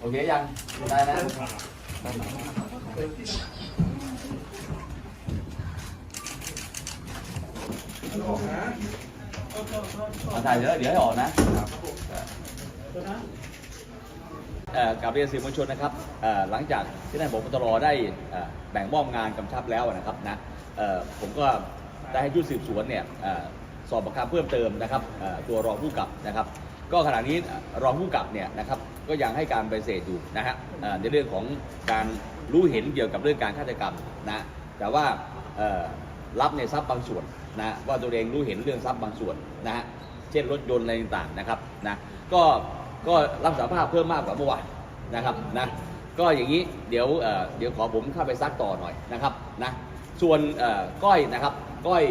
โอเคยัง ได้นะมาถ่ายเดี๋ยวเดี๋ยวให้ออกนะเอ่อกลับเรียนสื่อมวลชนนะครับเอ่อหลังจากที่ท่านผบตรได้เอ่อแบ่งมอบงานกำชับแล้วนะครับนะเอ่อผมก็ได้ให้ชุดสืบสวนเนี่ยเอ่อสอบประคำเพิ่มเติมนะครับเอ่อตัวรองผู้กำกับนะครับ ก็ขณะนี้รองผู้กับเนี่ยนะครับก็ยังให้การปฏิเสธอยู่นะฮะในเรื่องของการรู้เห็นเกี่ยวกับเรื่องการฆาตกรรมนะแต่ว่ารับในทรัพย์บางส่วนนะว่าตัวเองรู้เห็นเรื่องทรัพย์บางส่วนนะฮะเช่นรถยนต์อะไรต่างๆนะครับนะก็ก็รับสารภาพเพิ่มมากกว่าเมื่อวานนะครับนะก็อย่างนี้เดี๋ยวเดี๋ยวขอผมเข้าไปซักต่อหน่อยนะครับนะส่วนก้อยนะครับก้อย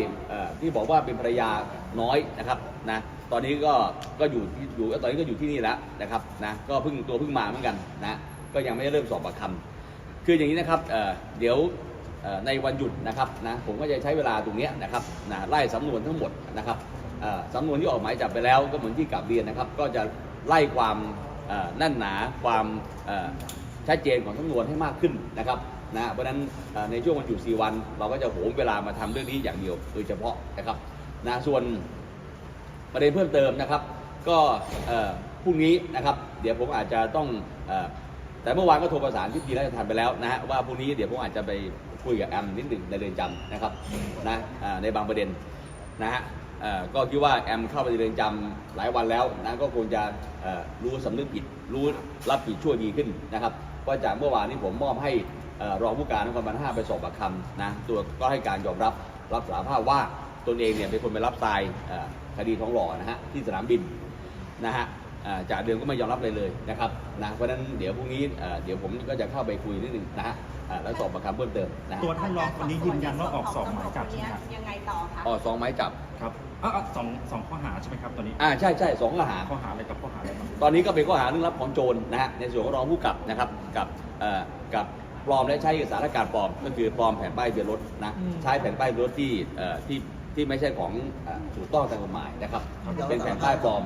ที่บอกว่าเป็นภรรยาน้อยนะครับนะ ตอนนี้ก็ก็อยู่อยู่ตอนนี้ก็อยู่ที่นี่แล้วนะครับนะก็เพิ่งตัวเพิ่งมาเหมือนกันนะก็ยังไม่ได้เริ่มสอบปากคำคืออย่างนี้นะครับเเดี๋ยวในวันหยุดนะครับนะผมก็จะใช้เวลาตรงนี้นะครับนะไล่สำนวนทั้งหมดนะครับสำนวนที่ออกหมายจับไปแล้วก็เหมือนที่กลับเรียนนะครับ ก็จะไล่ความแนั่นหนาความชัดเจนของสำนวนให้มากขึ้นนะครับนะเพราะฉะนั้นในช่วงวันหยุด4วัน เราก็จะโหมเวลามาทำเรื่องนี้อย่างเดียวโดยเฉพาะนะครับนะส่วน ประเด็นเพิ่มเติมนะครับ ก็พรุ่งนี้นะครับ เดี๋ยวผมอาจจะต้องแต่เมื่อวานก็โทรประสานที่ดีราชทันไปแล้วนะฮะว่าพรุ่งนี้เดี๋ยวผมอาจจะไปคุยกับแอมนิดหนึ่งในเรือนจำนะครับนะในบางประเด็นนะฮะก็คิดว่าแอมเข้าไปในเรือนจำหลายวันแล้วนะก็คงจะรู้สำนึกผิดรู้รับผิดชั่วดีขึ้นนะครับก็จากเมื่อวานนี้ผมมอบให้รองผู้การนครบาลห้าไปสอบปากคำนะตัวก็ให้การยอมรับรับสารภาพว่าตนเองเนี่ยเป็นคนไปรับทราย คดีท้องหล่อนะฮะที่สนามบินนะฮะอ่าจากเดิมก็ไม่ยอมรับเลยเลยนะครับนะเพราะฉะนั้นเดี๋ยวพรุ่งนี้เอ่อเดี๋ยวผมก็จะเข้าไปคุยนิดนึงนะฮะอ่าแล้วสอบประคำเพิ่มเติมนะฮะตัวท่านรองคนนี้ยืนยันว่าออกสองหมายจับใช่ไหมครับยังไงต่อคะออกสองไม้จับครับอะอะสองสองข้อหาใช่ไหมครับตอนนี้อ่าใช่ใช่สองข้อหาข้อหาอะไรกับข้อหาอะไรบ้างตอนนี้ก็เป็นข้อหาเรื่องรับของโจรนะฮะในส่วนของรองผู้กำกับนะครับกับเอ่อกับปลอมและใช้เอกสารราชการปลอม ก็คือปลอมแผ่นป้ายทะเบียนรถนะใช้แผ่นป้ายทะเบียนรถที่เอ่อที่ ที่ไม่ใช่ของเอ่อถูกต้องตามกฎหมายนะครับ เป็นแผ่นป้ายปลอม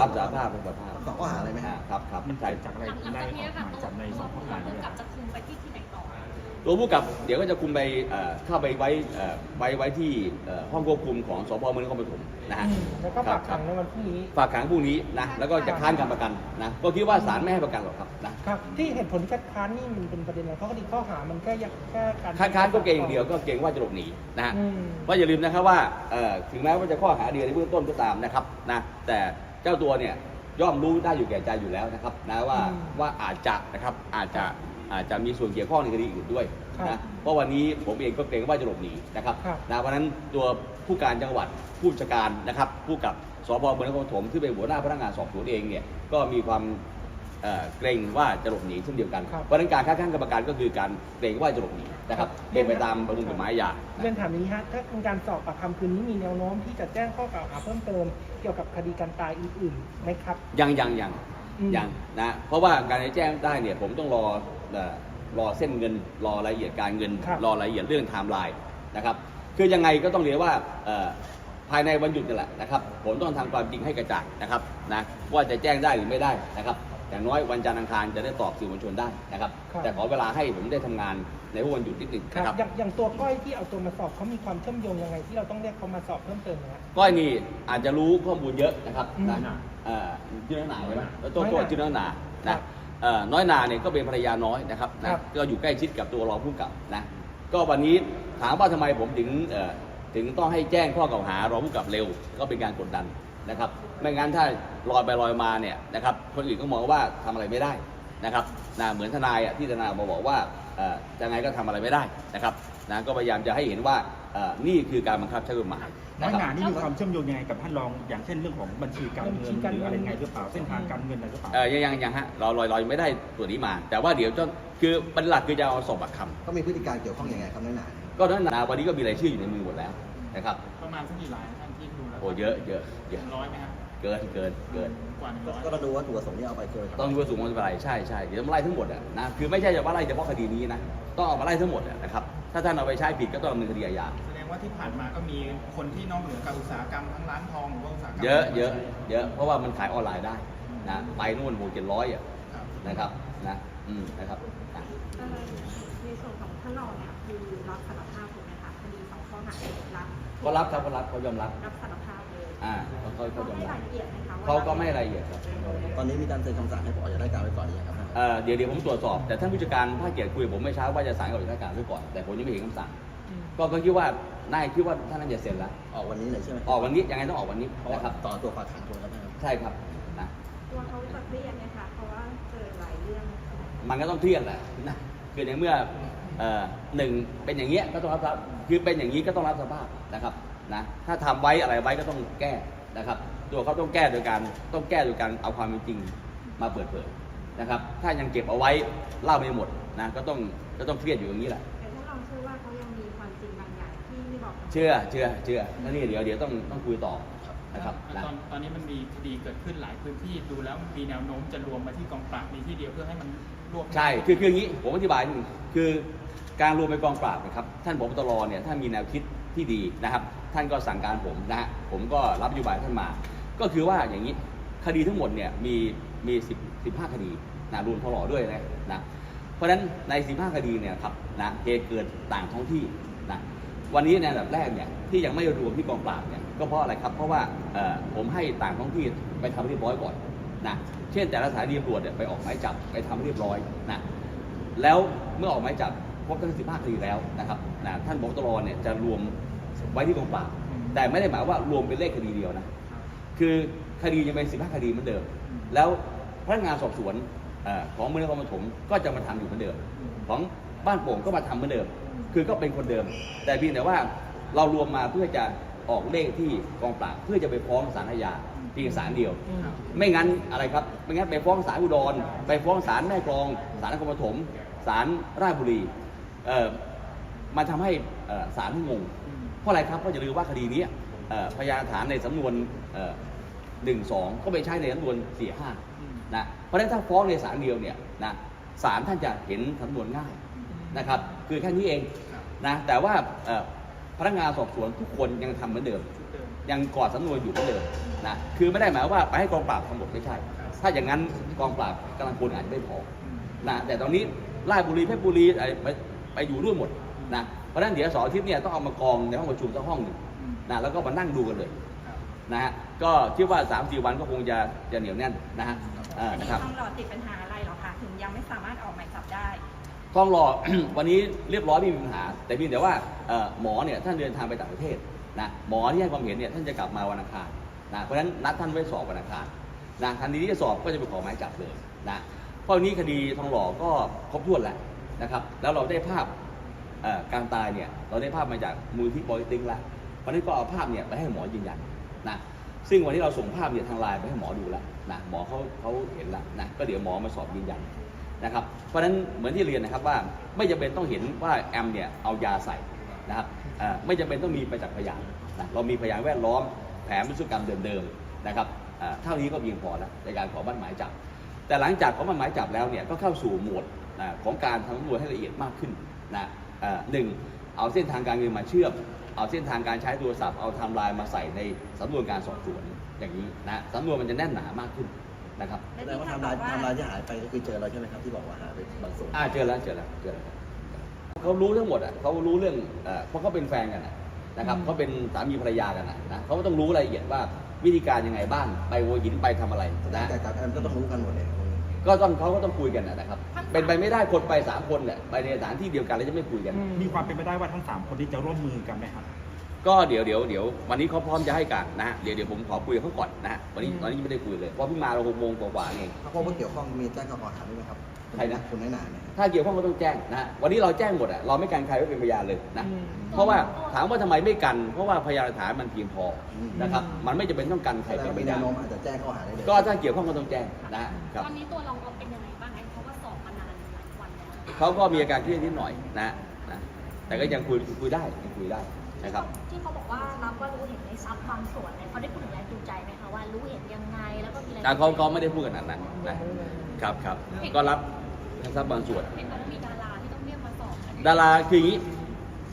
รับสารภาพเป็นสารภาพสองข้อหาอะไรไหมฮะอ่าครับครับมันใช่เกิดจากอะไรหลังถึงจากได้อนี้อกค่ะหมายตัวจับในสองข้อหาผู้นี้กำกับจะคุมไปที่ที่ไหน ต่อตัวผู้กำกับเดี๋ยวก็จะคุมไปเอ่อเข้าไปไว้เอ่อไว้ไว้ที่เอ่อห้องควบคุมของสพเมืองนครปฐมนะฮะอืมแล้วก็ครัฝาบกครัขับงในวันพรุ่งนี้ฝากขังพรุ่งนี้นะแล้วก็จะค้านการประกันนะก็คิดว่าศาลไม่ให้ประกันหรอกครับนะครับที่เหตุผลที่คัดค้านนี่มันเป็นประเด็นอะไรเพราะคดีข้อหามันแค่ยังแค่การค้านค้านก็เกรงอย่างเดียวก็เกรงว่าจะหลบหนีนะฮะอืมเพราะอย่าลืมนะครับว่าเอ่อถึงแม้ว่าจะข้อหาเดียวในเบื้องต้นก็ตามนะครับนะแต่เจ้าตัวเนี่ยย่อมรู้ได้อยู่แก่ใจอยู่แล้วนะครับนะว่าอืมว่าอาจจะนะครับอาจจะ อาจจะมีส่วนเกี่ยวข้องในคดีอื่นด้วยครับนะเพราะวันนี้ผมเองก็เกรงว่าจะหลบหนีนะครับครับนะเพราะฉะนั้นตัวผู้การจังหวัดผู้จัดการนะครับผู้กับสพเมืองนครปฐมที่เป็นหัวหน้าพนักงานสอบสวนเองเนี่ยก็มีความเอ่อเกรงว่าจะหลบหนีเช่นเดียวกันครับเพราะฉะนั้นการค้าข้างกรรมการก็คือการเกรงว่าจะหลบหนีนะครับเป็นไปตามประมวลกฎหมายอาญาเรียนถามอย่างนี้ฮะถ้าเป็นการสอบปากคำคืนนี้มีแนวโน้มที่จะแจ้งข้อกล่าวหาเพิ่มเติมเกี่ยวกับคดีการตายอื่นๆไหมครับ ยังยังยังอืมยังนะเพราะว่าการจะแจ้งได้เนี่ยผมต้องรอเอ่อ รอเส้นเงิน รอรายละเอียดการเงิน ครับรอรายละเอียดเรื่องไทม์ไลน์นะครับคือยังไงก็ต้องเรียนว่าเอ่อภายในวันหยุดนี่แหละนะครับผมต้องทำความจริงให้กระจ่างนะครับนะว่าจะแจ้งได้หรือไม่ได้นะครับอย่างน้อยวันจันทร์อังคารจะได้ตอบสื่อมวลชนได้นะครับ ครับ แต่ขอเวลาให้ผมได้ทำงานในวันหยุดนิดหนึ่งครับนะครับ อย่างอย่างตัวก้อยที่เอาตัวมาสอบเขามีความเชื่อมโยงยังไงที่เราต้องเรียกเขามาสอบเพิ่มเติมนะฮะ ก้อยนี่อาจจะรู้ข้อมูลเยอะนะครับอืมนะเอ่อชื่อน้อยหนาใช่ไหมแล้วตัวน้อยหตัวนาชื่อน้อยหนาครันะบเอ่อ น้อยหนาเนี่ยก็เป็นภรรยาน้อยนะครับนะครับก็อยู่ใกล้ชิดกับตัวรองผู้กำกับนะก็วันนี้ถามว่าทำไมผมถึงเอ่อถึงต้องให้แจ้งข้อกล่าวหารองผู้กำกับเร็ว ก็เป็นการกดดันนะครับไม่งั้นถ้าลอยไปลอยมาเนี่ยนะครับคนอื่นก็มองว่าทำอะไรไม่ได้นะครับนะเหมือนทนายอะที่ทนายมาบอกว่าเอ่อยังไงก็ทำอะไรไม่ได้นะครับนะก็พยายามจะให้เห็นว่า เอ่อนี่คือการบังคับใช้กฎหมายน้อยะครับหนานี่มีความเชื่อมโยงยังไงกับท่านรอง อย่างเช่นเรื่องของบัญชีการเงินหรืออะไรไงหรือเปล่าเส้นทางการเงินอะไรหรือเปล่า เออยังยังยังฮะเราเราเรายังไม่ได้ตัวนี้มา แต่ว่าเดี๋ยวจะคือประเด็นหลักคือจะเอาสอบปากคเขามีพฤติการเกี่ยวข้องยังไงครับน้อยหนาเนี่ยำก็นั้นนะวันนี้ก็มีรายชื่ออยู่ในมือหมดแล้วนะครับ ประมาณสักกี่รายท่านที่ดูแล้วโอ้เยอะเยอะเยอะร้อยไหมครับเกินเกินเกินกว่าหนึ่งก็ร้อยก็เราดูว่าตัวสงฆ์ที่เอาไปเกินต้องดูว่าสูงมันเป็นอะไรใช่ใช่เดี๋ยวต้องไล่ทั้งหมดอะนะคือไม่ใช่จะว่าไล่เฉพาะคดีนี้นะต้องเอามาไล่ทั้งหมดอะนะครับ ถ้าท่านเอาไปใช้ผิดก็ต้องดำเนินคดีอาญาแสดงว่าที่ผ่านมาก็มีคนที่นอกเหนือกับอุตสาหกรรมทั้งร้านทองหรือว่าอุตสาหกรรมเยอะเยอะเยอะเพราะว่ามันขายออนไลน์ได้นะไปนู่นหกเจ็ดร้อยอะครับนะครับนะอืมนะครับอะเอ่อในส่วนของท่านรองเนี่ยคือรับสารภาพถูกไหมคะคดีสองข้อหารับก็รับครับก็รับเขายอมรับ รับสารภาพเลย อ่าเขาเขาเขาเขายอมให้รับรายละเอียดไหมคะว่เขาก็ไม่ให้รายละเอียดครับตอนนี้มีการเซ็นคำสั่งให้ผมออกจากราชการไว้ก่อนหรือยังครับท่านเอ่อเดี๋ยวเดี๋ยวผมตรวจสอบ แต่ท่านผู้จัดการภาคเกียรติคุยกับผมไม่อเช้าว่าจะสั่งให้ออกจากราชการไว้ก่อน แต่ผมยังไม่เห็นคำสั่ง ก็ก็คิดว่านายคิดว่าท่านน่าจะเซ็นแล้ว ออกวันนี้เลยใช่ไหมออกวันนี้ยังไงต้องออกวันนี้เพราะว่านะครับ ต่อตัวฝากขังคนครับท่านครับใช่ครับนะตัวเขาจะเครียดไหมคะเพราะว่าเจอหลายเรื่อง มันก็ต้องเครียดแหละนะคือในเมื่อเอ่อหนึ่งเป็นอย่างเงี้ยก็ต้องรับรับคือเป็นอย่างนี้ก็ต้องรับสภาพนะครับ นะถ้าทำไว้อะไรไว้ก็ต้องแก้นะครับ ตัวเขาต้องแก้โดยการต้องแก้โดยการเอาความเป็นจริงมาเปิดเผยนะครับ ถ้ายังเก็บเอาไว้เล่าไม่หมดนะก็ต้องก็ต้องเครียดอยู่อย่างนี้แหละแต่ท่านรองเชื่อว่าเขายังมีความจริงบางอย่างที่ไม่บอกกับเชื่อเชื่อเชื่อแล้วนี่เดี๋ยวเดี๋ยวต้องต้องคุยต่อนะครับนะตอนตอนนี้มันมีคดีเกิดขึ้นหลายพื้นที่ดูแล้วมีแนวโน้มจะรวมมาที่กองปราบมีที่เดียวเพื่อให้มันรวบใช่คือคืออย่างนี้ผมอธิบายนิดนึงคือการรวมไปกองปราบนะครับท่านผบตรเนี่ยท่านมีแนวคิด ที่ดีนะครับ ท่านก็สั่งการผมนะฮะผมก็รับนโยบายท่านมา ก็คือว่าอย่างนี้คดีทั้งหมดเนี่ยมีมี10 15 คดีนะรวมทลอด้วยนะนะเพราะฉะนั้นใน 15 คดีเนี่ยครับนะเหตุเกิดต่างท้องที่นะวันนี้ในอันดับแรกเนี่ยที่ยังไม่รวมที่กองปราบเนี่ยก็เพราะอะไรครับเพราะว่าผมให้ต่างท้องที่ไปทำเรียบร้อยก่อนนะเช่นแต่ละสถานีตำรวจเนี่ยไปออกหมายจับไปทำเรียบร้อยนะแล้วเมื่อออกหมายจับ ครบทั้ง 15 คดีแล้วนะครับนะท่านบตรเนี่ยจะรวมไว้ที่กองปราบแต่ไม่ได้หมายว่ารวมเป็นเลขคดีเดียวนะ คือคดียังเป็น 15 คดีเหมือนเดิม แล้วพนักงานสอบสวนเอ่อของเมืองนครปฐมก็จะมาทำอยู่เหมือนเดิม ของบ้านโป่งก็มาทำเหมือนเดิม คือก็เป็นคนเดิม แต่เพียงแต่ว่าเรารวมมาเพื่อจะออกเลขที่กองปราบเพื่อจะไปฟ้องศาลอาญาเพียงศาลเดียว ไม่งั้นอะไรครับ ไม่งั้นไปฟ้องศาลอุดร ไปฟ้องศาลแม่กลองศาลนครปฐมศาลราชบุรี เอ่อมันทำให้เอ่อศาลงง เพราะอะไรครับเพราะอย่าลืมว่าคดีนี้เอ่อพยานหลักฐานในสำนวนหนึ่งสองก็ไปใช้ในสำนวนสี่ห้านะเพราะฉะนั้นถ้าฟ้องในศาลเดียวเนี่ยนะศาลท่านจะเห็นสำนวนง่ายนะครับ คือแค่นี้เองนะแต่ว่าเอ่อพนักงานสอบสวนทุกคนยังทำเหมือนเดิม ยังกอดสำนวนอยู่เหมือนเดิมนะคือไม่ได้หมายว่าไปให้กองปราบทำหมดไม่ใช่ ถ้าอย่างนั้นกองปราบกำลังพลอาจจะไม่พอนะแต่ตอนนี้ราชบุรีเพชรบุรีอะไร ไปไปอยู่ด้วยหมดนะเพราะฉะนั้นเดี๋ยวเสองอาทิตย์เนี่ยต้องเอามากองในห้องประชุมสักห้องหนึ่งนะแล้วก็มานั่งดูกันเลยนะฮะก็คิดว่า3ามสี่วันก็คงจะจะเหนียวแน่นนะฮะเอ่อนะครับทองหล่อติดปัญหาอะไรเหรอคะถึงยังไม่สามารถออกหมายจับได้ทองหล่อวันนี้เรียบร้อยไม่มีปัญหา แต่เพียงแต่ว่าเอ่อหมอเนี่ยท่านเดินทางไปต่างประเทศนะหมอที่ให้ความเห็นเนี่ยท่านจะกลับมาวันอังคารนะเพราะฉะนั้นนัดท่านไว้สอบวันอังคารนะทันทีที่จะสอบก็จะไปขอหมายจับเลยนะเพราะวันนี้คดีทองหล่อก็ครบถ้วนแล้ว นะครับแล้วเราได้ภาพการตายเนี่ยเราได้ภาพมาจากมูลที่ปอยติงแล้ววันนี้ก็เอาภาพเนี่ยไปให้หมอยืนยันนะซึ่งวันนี้เราส่งภาพเนี่ยทางไลน์ไปให้หมอดูแล้วนะหมอเขาเขาเห็นแล้วนะก็เดี๋ยวหมอมาสอบยืนยันนะครับเพราะฉะนั้นเหมือนที่เรียนนะครับว่าไม่จำเป็นต้องเห็นว่าแอมเนี่ยเอายาใส่นะครับไม่จำเป็นต้องมีประจักษ์พยานนะเรามีพยานแวดล้อมแผนพฤติกรรมเดิมๆนะครับเท่านี้ก็เพียงพอแล้วในการขอบัตรหมายจับ แต่หลังจากขอบัตรหมายจับแล้วเนี่ยก็เข้าสู่โหมด ของการทำสำนวนให้ละเอียดมากขึ้นนะเอ่อหนึ่งเอาเส้นทางการเงินมาเชื่อม เอาเส้นทางการใช้โทรศัพท์ เอาไทม์ไลน์มาใส่ในสำนวนการสอบสวนอย่างนี้นะสำนวนมันจะแน่นหนามากขึ้นนะครับแสดงว่าไทำลายไทำลายที่หายไปก็คือเจอแล้วใช่ไหมครับที่บอกว่าหายไปบางส่วนอ่าเจอแล้วเจอแล้วเจอแล้วเขารู้ทั้งหมดอะเขารู้เรื่องเอ่อเพราะเขาเป็นแฟนกันอะนะครับเขาเป็นสามีภรรยากันอะนะเขาก็ต้องรู้รายละเอียดว่าวิธีการยังไงบ้างไปโวหินไปทำอะไรนะแต่จากแอมก็ต้องรู้กันหมดเลยครับ ก็ต้องเขาก็ต้องคุยกันอะนะครับ เป็นไปไม่ได้คนไปสามคนเนี่ยไปในสถานที่เดียวกันแล้วจะไม่คุยกัน มีความเป็นไปได้ว่าทั้งสามคนที่จะร่วมมือกันไหมครับ ก็เดี๋ยวเดี๋ยวเดี๋ยววันนี้เขาพร้อมจะให้การนะฮะเดี๋ยวเดี๋ยวผมขอคุยกับเขาก่อนนะฮะวันนี้ตอนนี้ยังไม่ได้คุยเลยเพราะเพิ่งมาเราหกโมงกว่าๆเองถ้าพบว่าเกี่ยวข้องมีแจ้งข้อกล่าวหาด้วยไหมครับ ใครนะคุณน้อยหนาเนี่ยถ้าเกี่ยวข้องก็ต้องแจ้งนะฮะวันนี้เราแจ้งหมดอะเราไม่กันใครไว้เป็นพยานเลยนะอืมเพราะว่าถามว่าทำไมไม่กัน เพราะว่าพยานหลักฐานมันเพียงพอนะครับมันไม่จำเป็นต้องกันใครแต่เป็นพมีแนยานวโน้มอาจจะแจ้งข้อหาได้เลยก็ถ้าเกี่ยวข้องก็ต้องแจ้งนะครับตอนนี้ตัวรองออฟเป็นยังไงบ้างไอ้เพราะว่าสอบมานานหลายวันแล้วเขาก็มีอาการเครียดนิดหน่อยนะนะแต่ก็ยังคุยคุยได้ยังคุยได้นะครับที่เขาบอกว่ารับว่ารู้เห็นในทรัพย์บางส่วนเนี่ยเขาได้พูดถึงแรงจูงใจไหมคะว่ารู้เห็นยังไงแล้วก็มีแรงแต่เขาเขาไม่ได้พูดขนาดนั้นนะครับครับก็รับ นะครับบางส่วน เห็นบอกว่ามีดาราที่ต้องเรียกมาสอบกันดาราคืออย่างนี้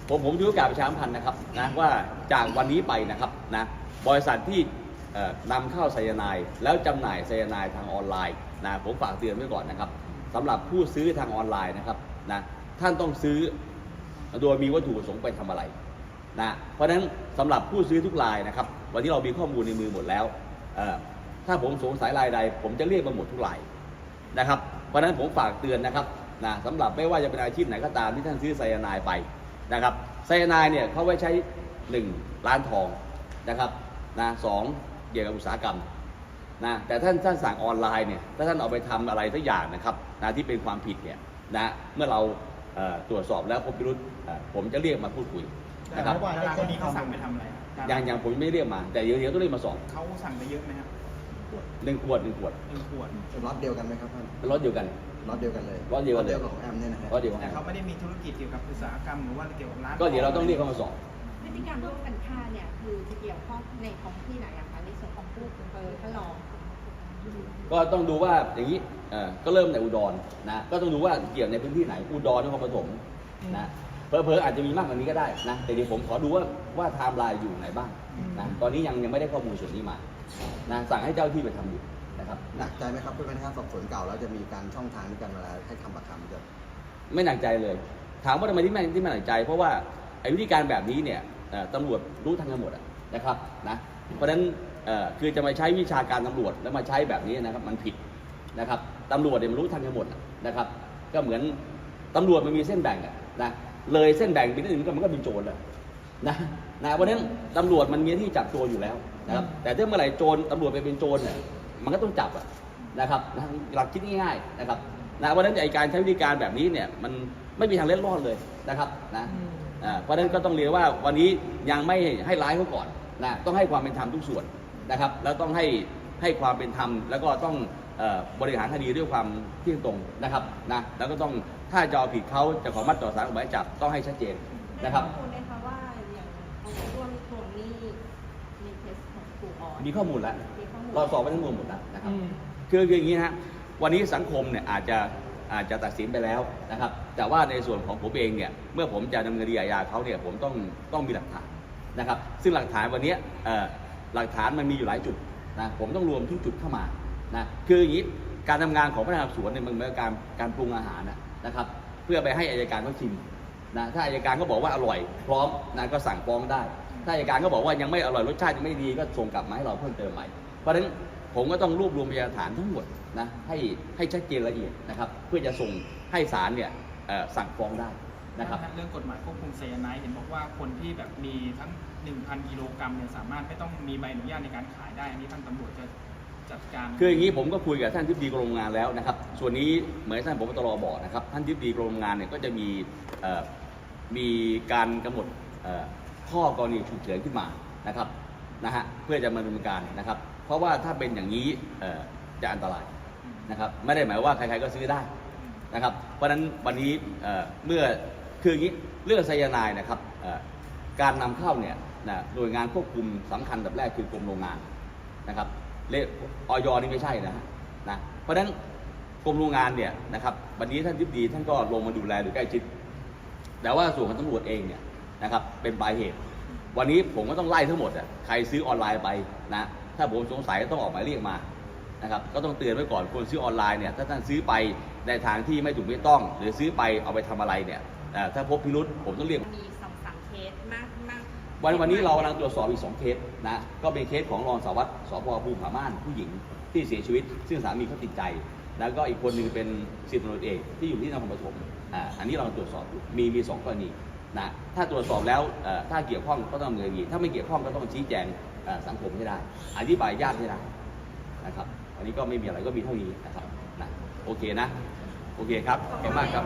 ผมผมถือโอกาสประชาสัมพันธ์นะครับนะว่าจากวันนี้ไปนะครับนะบริษัทที่เอ่อนำเข้าไซยาไนด์แล้วจำหน่ายไซยาไนด์ทางออนไลน์นะผมฝากเตือนไว้ก่อนนะครับสำหรับผู้ซื้อทางออนไลน์นะครับนะท่านต้องซื้อโดยมีวัตถุประสงค์ไปทำอะไรนะเพราะฉะนั้นสำหรับผู้ซื้อทุกรายนะครับ วันนี้เรามีข้อมูลในมือหมดแล้วเอ่อถ้าผมสงสัยรายใด ผมจะเรียกมาหมดทุกรายนะครับ เพราะฉะนั้นผมฝากเตือนนะครับนะสำหรับไม่ว่าจะเป็นอาชีพไหนก็ตามที่ท่านซื้อไซยาไนด์ไปนะครับไซยาไนด์เนี่ยเขาไว้ใช้หนึ่งล้านทองนะครับนะสองเกี่ยวกับอุตสาหกรรมนะแต่ท่านท่านสั่งออนไลน์เนี่ยถ้าท่านเอาไปทำอะไรสักอย่างนะครับนะที่เป็นความผิดเนี่ยนะเมื่อเราเอ่อตรวจสอบแล้วพบพิรุษเอ่อผมจะเรียกมาพูดคุยนะครับดาราคนนี้เขาสั่งไปทำอะไรครับอย่างอย่างผมไม่ได้เรียกมา แต่เดี๋ยวเดี๋ยวต้องเรียกมาสอบเขาสั่งไปเยอะไหมครับ หนึ่งขวดหนึ่งขวดหนึ่งขวดล็อตเดียวกันไหมครับท่านเป็นรถเดียวกัน ล็อตเดียวกันเลยล็อตเดียวกันเลย กับของแอมเนี่ยนะฮะ รถเดียวกันแต่เขาไม่ได้มีธุรกิจเกี่ยวกับอุตสาหกรรมหรือว่าเกี่ยวกับร้านก็เดี๋ยวเราต้องเรียกเขามาสอบ พฤติกรรมร่วมกันฆ่าเนี่ยคือจะเกี่ยวข้องในท้องที่ไหนอะคะในส่วนของผู้เออท่านรอง ก็ต้องดูว่าอย่างนี้เอ่อก็เริ่มในอุดรนะ ก็ต้องดูว่าเกี่ยวในพื้นที่ไหน อุดรนครปฐมนะเพอเพอๆอาจจะมีมากกว่านี้ก็ได้นะ แต่เดี๋ยวผมขอดูว่าว่าไทม์ไลน์อยู่ไหนบ้างนะ ตอนนี้ยังยังไม่ได้ข้อมูลส่วนนี้มา นะสั่งให้เจ้าที่ไปทำอยู่นะครับหนักใจไหมครับเพื่อนพนักงานสอบสวนเก่าแล้วจะมีการช่องทางในการเวลาให้คำปากคำจะไม่หนักใจเลย ถามว่าทำไมที่ไม่ที่ไม่หนักใจ เพราะว่าไอ้วิธีการแบบนี้เนี่ยเอ่อตำรวจรู้ทันกันหมดอะนะครับนะเพราะฉะนั้นเอ่อคือจะมาใช้วิชาการตำรวจแล้วมาใช้แบบนี้นะครับมันผิดนะครับตำรวจเนี่ยมันรู้ทันกันหมดอะนะครับ ก็เหมือนตำรวจมันมีเส้นแบ่งอะนะเลยเส้นแบ่งไปนิดนึงมันก็เป็นโจรแล้ว นะนะเพราะฉะนั้นตำรวจมันมีหน้าที่จับโจรอยู่แล้วนะครับ แต่ถ้าเมื่อไหร่โจรตำรวจไปเป็นโจรเนี่ยมันก็ต้องจับอะนะครับนะหลักคิดง่ายๆนะครับนะเพราะฉะนั้นไอ้การใช้วิธีการแบบนี้เนี่ยมันไม่มีทางเล็ดรอดเลยนะครับนะอ่าเพราะฉะนั้นก็ต้องเรียนว่าวันนี้ยังไม่ให้ร้ายเขาก่อนนะต้องให้ความเป็นธรรมทุกส่วนนะครับ แล้วต้องให้ให้ความเป็นธรรมแล้วก็ต้องเอ่อบริหารคดีด้วยความเที่ยงตรงนะครับนะแล้วก็ต้องถ้าจะเอาผิดเขาจะขอมัดต่อสารออกหมายจับต้องให้ชัดเจนนะครับ มีข้อมูลแล้วมีข้อมูลเราสอบไปทั้งหมดแล้วนะครับอืมคือคืออย่างนี้นะฮะวันนี้สังคมเนี่ยอาจจะอาจจะตัดสินไปแล้วนะครับ แต่ว่าในส่วนของผมเองเนี่ยเมื่อผมจะดำเนินคดีอาญาเขาเนี่ยผมต้องต้องมีหลักฐานนะครับ ซึ่งหลักฐานวันเนี้ยเอ่อหลักฐานมันมีอยู่หลายจุดนะผมต้องรวมทุกจุดเข้ามานะคืออย่างนี้การทำงานของพนักงานสอบสวนเนี่ยมันเหมือนกับการการปรุงอาหารนะนะครับ เพื่อไปให้อายการเขาชิมนะถ้าอายการก็บอกว่าอร่อย พร้อมนะก็สั่งฟ้องได้ ถ้าอายการก็บอกว่ายังไม่อร่อยรสชาติยังไม่ดีก็ส่งกลับมาให้เราเพิ่มเติมใหม่ เพราะฉะนั้นผมก็ต้องรวบรวมพยานหลักฐานทั้งหมดนะให้ให้ชัดเจนละเอียดนะครับเพื่อจะส่งให้ศาลเนี่ยเอ่อสั่งฟ้องได้นะครับเรื่องกฎหมายควบคุมไซยาไนด์เห็นบอกว่าคนที่แบบมีทั้ง 1,000 กิโลกรัมเนี่ยสามารถไม่ต้องมีใบอนุญาตในการขายได้ อันนี้ทางตำรวจจะจัดการ คืออย่างนี้ผมก็คุยกับท่านทิบดีกรมโรงงานแล้วนะครับ ส่วนนี้เหมือนท่านผมตรบอกนะครับ ท่านทิบดีกรมโรงงานเนี่ยก็จะมีเอ่อมีการกำหนดเอ่อ ข้อกรณีฉุกเฉินขึ้นมานะครับนะฮะเพื่อจะมาดำเนินการนะครับ เพราะว่าถ้าเป็นอย่างนี้จะอันตรายนะครับไม่ได้หมายว่าใครๆก็ซื้อได้นะครับ เพราะฉะนั้นวันนี้เมื่อคืออย่างนี้เรื่องไซยาไนด์นะครับการนำเข้าเนี่ยนะหน่วยงานควบคุมสำคัญอันดับแรกคือกรมโรงงานนะครับเลออยนี่ไม่ใช่นะฮะนะเพราะฉะนั้นกรมโรงงานเนี่ยนะครับวันนี้ท่านทิบดีท่านก็ลงมาดูแลหรือใกล้ชิด แต่ว่าส่วนของตำรวจเองเนี่ย นะครับเป็นปลายเหตุ วันนี้ผมก็ต้องไล่ทั้งหมดอะใครซื้อออนไลน์ไปนะถ้าผมสงสัยก็ต้องออกหมายเรียกมานะครับก็ต้องเตือนไว้ก่อนคนซื้อออนไลน์เนี่ยถ้าท่านซื้อไปในทางที่ไม่ถูกไม่ต้อง หรือซื้อไปเอาไปทำอะไรเนี่ยเอ่อถ้าพบพิรุษผมต้องเรียกมีสองสามเคสมากมากวันวันนี้เรากำลังตรวจสอบอีก2เคสนะก็เป็นเคสของรองสารวัตรสพภูผาม่านผู้หญิงที่เสียชีวิต ซึ่งสามีเขาติดใจ แล้วก็อีกคนหนึ่งเป็นสิบตำรวจเอกที่อยู่ที่นครปฐมอ่าอันนี้เรากำลังตรวจสอบอยู่มีมีสองกรณี นะถ้าตรวจสอบแล้วถ้าเกี่ยวข้องก็ต้องดำเนินคดีถ้าไม่เกี่ยวข้องก็ต้องชี้แจงสังคมให้ได้ อธิบายญาติให้ได้นะครับอันนี้ก็ไม่มีอะไรก็มีเท่านี้นะครับนะโอเคนะ โอเคครับขอบคุณมากครับ